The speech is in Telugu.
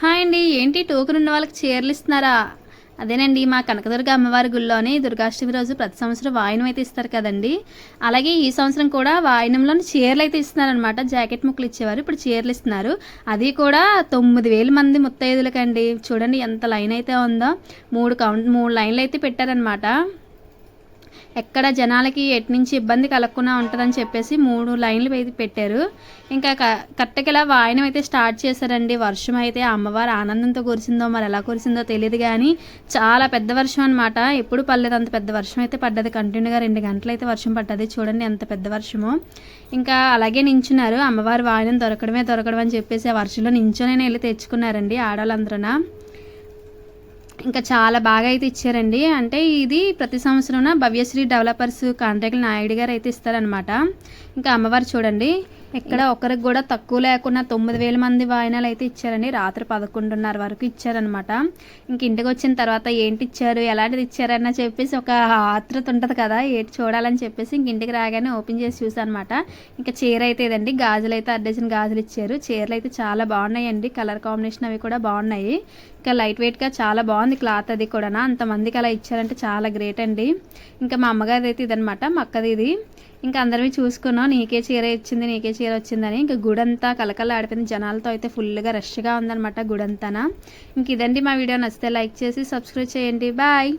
హాయ్ అండి. ఏంటి టోకెన్ ఉన్న వాళ్ళకి చీరలు ఇస్తున్నారా? అదేనండి మా కనకదుర్గ అమ్మవారి గుళ్ళోని దుర్గాష్టమి రోజు ప్రతి సంవత్సరం వాయినం అయితే ఇస్తారు కదండి. అలాగే ఈ సంవత్సరం కూడా వాయినంలోని చీరలు అయితే ఇస్తున్నారనమాట జాకెట్ ముక్కలు ఇచ్చేవారు ఇప్పుడు చీరలు ఇస్తున్నారు. అది కూడా తొమ్మిది వేల మంది ముత్తైదులకండి. చూడండి ఎంత లైన్ అయితే ఉందో. మూడు కౌంట్ మూడు లైన్లు అయితే పెట్టారనమాట ఎక్కడ జనాలకి ఎటు నుంచి ఇబ్బంది కలగకుండా ఉంటుందని చెప్పేసి మూడు లైన్లు అయితే పెట్టారు. ఇంకా కరెక్ట్గా ఇలా వాయనం అయితే స్టార్ట్ చేశారండి. వర్షం అయితే అమ్మవారు ఆనందంతో కురిసిందో మరి ఎలా కురిసిందో తెలియదు కానీ చాలా పెద్ద వర్షం అనమాట ఎప్పుడు పర్లేదు అంత పెద్ద వర్షం అయితే పడ్డది. కంటిన్యూగా రెండు గంటలు అయితే వర్షం పడ్డది. చూడండి ఎంత పెద్ద వర్షమో. ఇంకా అలాగే నించున్నారు. అమ్మవారి వాయనం దొరకడమే దొరకడం అని చెప్పేసి ఆ వర్షంలో నించోనే వెళ్ళి తెచ్చుకున్నారండి ఆడవాళ్ళందరూ ఇంకా చాలా బాగా అయితే ఇచ్చారండి. అంటే ఇది ప్రతి సంవత్సరం భవ్యశ్రీ డెవలపర్స్ కాంట్రాక్ట్ నాయుడు గారు అయితే ఇస్తారనమాట ఇంకా అమ్మవారు చూడండి ఇక్కడ ఒకరికి కూడా తక్కువ లేకుండా తొమ్మిది వేల మంది వాయినాలు అయితే ఇచ్చారండి. రాత్రి పదకొండున్నర వరకు ఇచ్చారనమాట ఇంక ఇంటికి వచ్చిన తర్వాత ఏంటి ఇచ్చారు ఎలాంటిది ఇచ్చారన్న చెప్పేసి ఒక ఆతృత ఉంటుంది కదా ఏంటి చూడాలని చెప్పేసి ఇంక ఇంటికి రాగానే ఓపెన్ చేసి చూసానమాట ఇంకా చీర అయితే ఇదండి గాజులు అయితే అడ్డేసిన గాజులు ఇచ్చారు. చీరలు అయితే చాలా బాగున్నాయండి కలర్ కాంబినేషన్ అవి కూడా బాగున్నాయి. ఇంకా లైట్ వెయిట్గా చాలా బాగుంది క్లాత్ అది కూడా అంతమందికి అలా ఇచ్చారంటే చాలా గ్రేట్ అండి. ఇంకా మా అమ్మగారిది అయితే ఇదనమాట మా అక్కది ఇది. ఇంకా అందరివి చూసుకున్నాం. నీకే చీర ఇచ్చింది నీకే చీర వచ్చిందని. ఇంకా గుడంతా కలకల ఆడిపోయింది జనాలతో అయితే ఫుల్గా రష్గా ఉందనమాట గుడంతానా. ఇంక ఇదండి మా వీడియో. నచ్చితే లైక్ చేసి సబ్స్క్రైబ్ చేయండి. బాయ్.